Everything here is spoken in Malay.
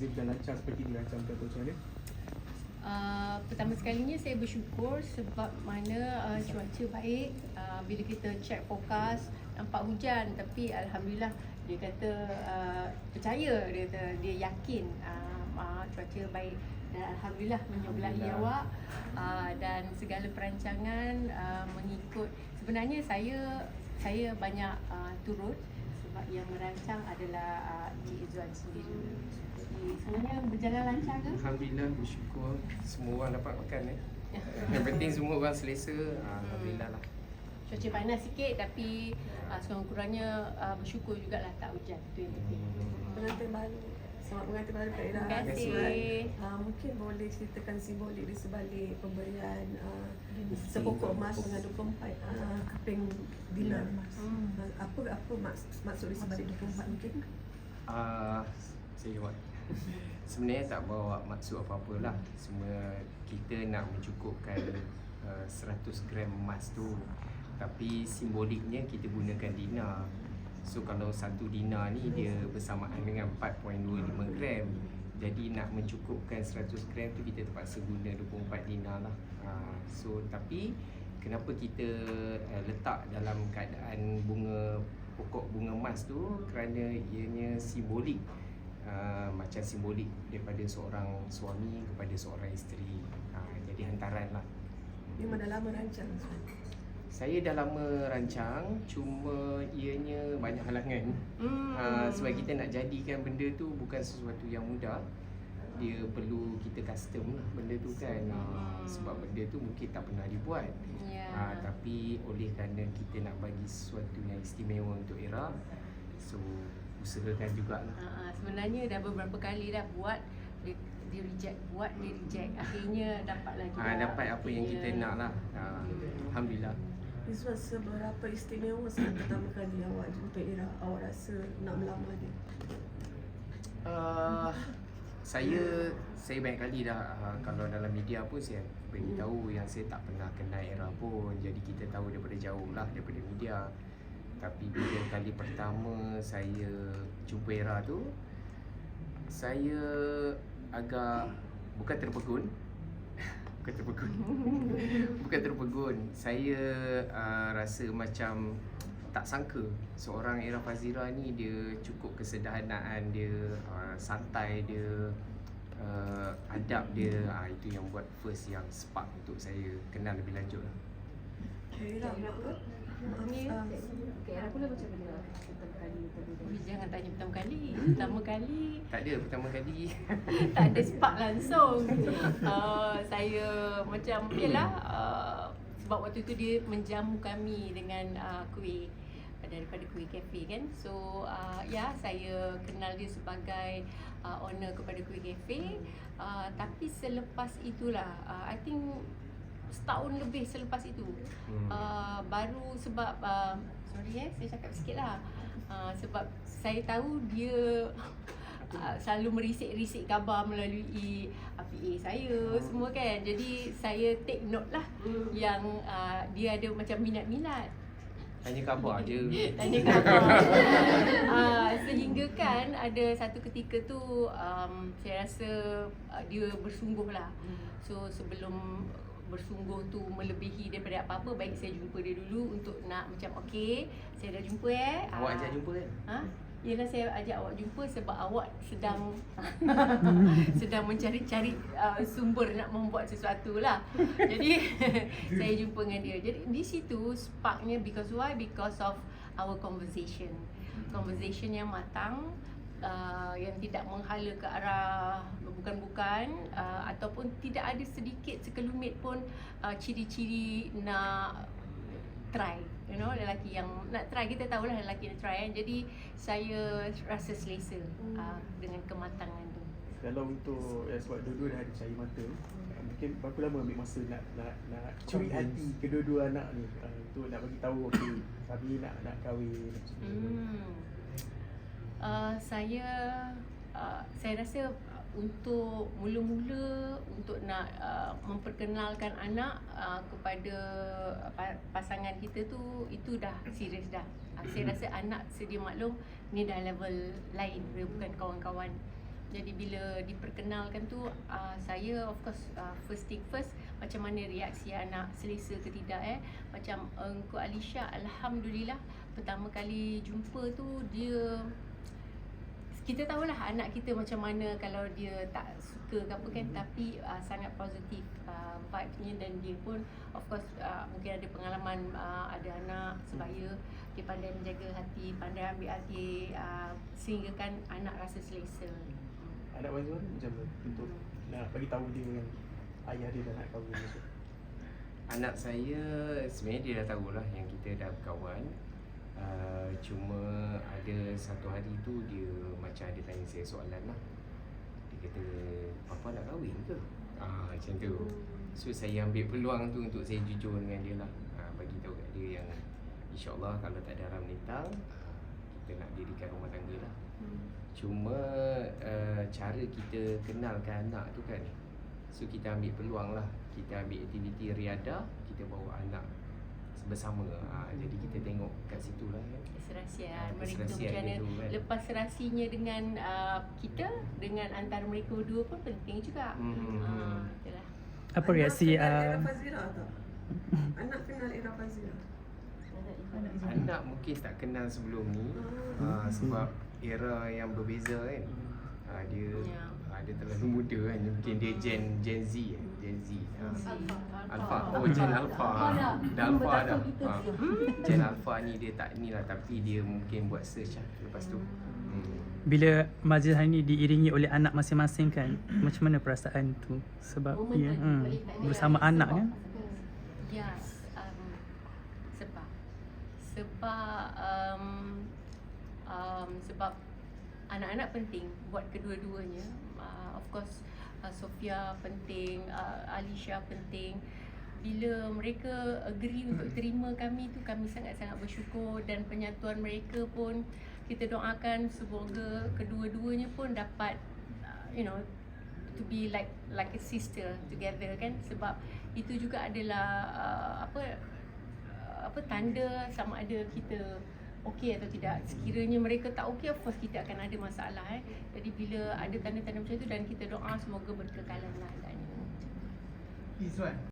Azim berjalan lancar seperti dirancangkan tu macam mana? Uh, pertama sekalinya saya bersyukur sebab mana uh, cuaca baik. Uh, bila kita check forecast nampak hujan. Tapi alhamdulillah dia kata uh, percaya. Dia kata dia yakin uh, uh, cuaca baik. Dan alhamdulillah menyebelahi awak. Uh, dan segala perancangan uh, mengikut. Sebenarnya saya saya banyak uh, turut sebab yang merancang adalah uh, Cik Izzuan sendiri. Jadi semuanya berjalan lancar ke? Alhamdulillah bersyukur semua orang dapat makan eh. Yang penting semua orang selesa. Ah, Alhamdulillah lah. Cuaca panas sikit tapi uh, sekurang-kurangnya uh, bersyukur jugalah tak hujan. Itu yang penting. Pengantin baru Selamat pengantin baru Kak Ira Terima kasih. uh, Mungkin boleh ceritakan simbolik di sebalik pemberian uh, sepokok emas dengan 24 uh, keping dinar emas Hmm. uh, Apa apa maks, maksud di sebalik 24 mungkin? Ah, saya jawab. Sebenarnya tak bawa maksud apa-apa lah. Semua kita nak mencukupkan uh, 100 gram emas tu. Tapi simboliknya kita gunakan dinar. So kalau satu dinar ni dia bersamaan dengan 4.25 gram. Jadi nak mencukupkan 100 gram tu kita terpaksa guna 24 dinar lah. Uh, so tapi kenapa kita uh, letak dalam keadaan bunga pokok bunga emas tu kerana ianya simbolik uh, macam simbolik daripada seorang suami kepada seorang isteri uh, jadi hantaran lah Memang dah lama rancang saya dah lama rancang cuma ianya banyak halangan. Hmm. uh, sebab kita nak jadikan benda tu bukan sesuatu yang mudah. Dia perlu kita custom lah benda tu kan. Uh, sebab benda tu mungkin tak pernah dibuat. Ya. Ah, tapi oleh kerana kita nak bagi sesuatu yang istimewa untuk Era So usahakan jugalah. Uh, sebenarnya dah beberapa kali dah buat dia, dia reject buat dia reject. Akhirnya dapat lagi ah, Dapat apa yang kita Ya. nak lah. Ah, Alhamdulillah Rizwan seberapa istimewa saat pertama kali awak jumpa Ira? Awak rasa nak melamar dia? uh, Saya saya banyak kali dah uh, Kalau dalam media pun saya beritahu yang saya tak pernah kenal Era pun. Jadi kita tahu daripada jauh lah daripada media. Tapi bila kali pertama saya jumpa Era tu Saya agak bukan terpegun Bukan terpegun Bukan terpegun Saya uh, rasa macam tak sangka seorang Era Fazira ni dia cukup kesederhanaan dia, uh, santai dia, uh, adab dia. Uh, itu yang buat first yang spark untuk saya kenal lebih lanjut lah. Jangan tanya pertama kali. Pertama kali. Tak ada pertama kali. tak ada spark langsung. Uh, saya macam yalah uh, sebab waktu tu dia menjamu kami dengan uh, kuih. Daripada kuih cafe kan. So uh, ya saya kenal dia sebagai uh, owner kepada kuih cafe uh, tapi selepas itulah uh, I think setahun lebih selepas itu. Hmm. uh, baru sebab uh, sorry eh saya cakap sikit lah. Uh, sebab saya tahu dia uh, selalu merisik-risik khabar melalui uh, PA saya semua kan. Jadi saya take note lah yang uh, dia ada macam minat-minat. Tanya khabar je. tanya khabar. Uh, sehingga kan ada satu ketika tu um, saya rasa uh, dia bersungguh lah. So sebelum bersungguh tu melebihi daripada apa-apa baik saya jumpa dia dulu untuk nak macam okey saya dah jumpa eh Awak Ah, ajak jumpa kan? Ha? Yelah saya ajak awak jumpa sebab awak sedang sedang mencari-cari uh, sumber nak membuat sesuatu lah. Jadi saya jumpa dengan dia. Jadi di situ sparknya because why? Because of our conversation. Conversation yang matang uh, yang tidak menghala ke arah bukan-bukan uh, ataupun tidak ada sedikit sekelumit pun uh, ciri-ciri nak try you know lelaki yang nak try kita tahulah lelaki nak try kan jadi saya rasa selesa uh, dengan kematangan tu Kalau untuk ya, sebab dua-dua dah ada cahaya mata uh, Mungkin berapa lama ambil masa nak nak nak curi hati kedua-dua anak ni uh, Untuk nak bagi tahu okey kami nak nak kahwin macam tu. hmm. uh, saya uh, saya rasa uh, untuk mula-mula untuk nak uh, memperkenalkan anak uh, kepada pa- pasangan kita tu itu dah serius dah. Uh, saya rasa anak sedia maklum ni dah level lain dia bukan kawan-kawan Jadi bila diperkenalkan tu uh, saya of course uh, first thing first macam mana reaksi anak selesa ke tidak eh. Macam Engku Alisha alhamdulillah pertama kali jumpa tu dia kita tahulah anak kita macam mana kalau dia tak suka ke apa kan tapi uh, sangat positif uh, vibe-nya dan dia pun of course uh, mungkin ada pengalaman uh, ada anak sebaya dia pandai menjaga hati pandai ambil hati uh, sehingga kan anak rasa selesa. Anak Wazwan macam mana untuk nak bagi tahu dia kan ayah dia dah nak kahwin besok. Anak saya sebenarnya dia dah tahulah yang kita dah berkawan. Uh, Cuma ada satu hari tu dia macam ada tanya saya soalan lah. Dia kata, Papa nak kahwin ke? Ah, macam tu. So saya ambil peluang tu untuk saya jujur dengan dia lah. Ah, Bagi tahu kat dia yang InsyaAllah kalau tak ada haram nitang ah, Kita nak dirikan rumah tangga lah. Cuma uh, cara kita kenalkan anak tu kan. So kita ambil peluang lah. Kita ambil aktiviti riadah Kita bawa anak bersama ha, Jadi kita tengok kat situ lah kan keserasian Ah, mereka keserasian macam mana kan. lepas serasinya dengan uh, kita dengan antara mereka berdua pun penting juga Hmm, hmm. itulah Apa Anak reaksi kenal uh, Ira Fazira tak? Anak kenal Ira Fazira. Anak mungkin tak kenal sebelum ni Ah. ha, Sebab era yang berbeza kan ha, Dia Ya. ha, dia terlalu muda kan Mungkin dia Gen Gen Z eh, Gen Z ha. Alpha. Alpha, oh Gen Alpha ha. Dah Alpha dah ha. Gen Alpha ni dia tak ni lah Tapi dia mungkin buat search lah lepas tu hmm. bila majlis hari ni diiringi oleh anak masing-masing kan macam mana perasaan tu sebab ya, hmm, bersama anak kan Ya, um, sebab sebab um, um, sebab anak-anak penting buat kedua-duanya. Uh, of course, uh, Sofia penting, uh, Alisha penting. Bila mereka agree untuk terima kami tu kami sangat-sangat bersyukur dan penyatuan mereka pun. Kita doakan semoga kedua-duanya pun dapat uh, you know to be like like a sister together kan? Sebab itu juga adalah uh, apa uh, apa tanda sama ada kita okey atau tidak. Sekiranya mereka tak okey of course kita akan ada masalah eh. Jadi bila ada tanda-tanda macam tu dan kita doa semoga berkekalan lah Izwan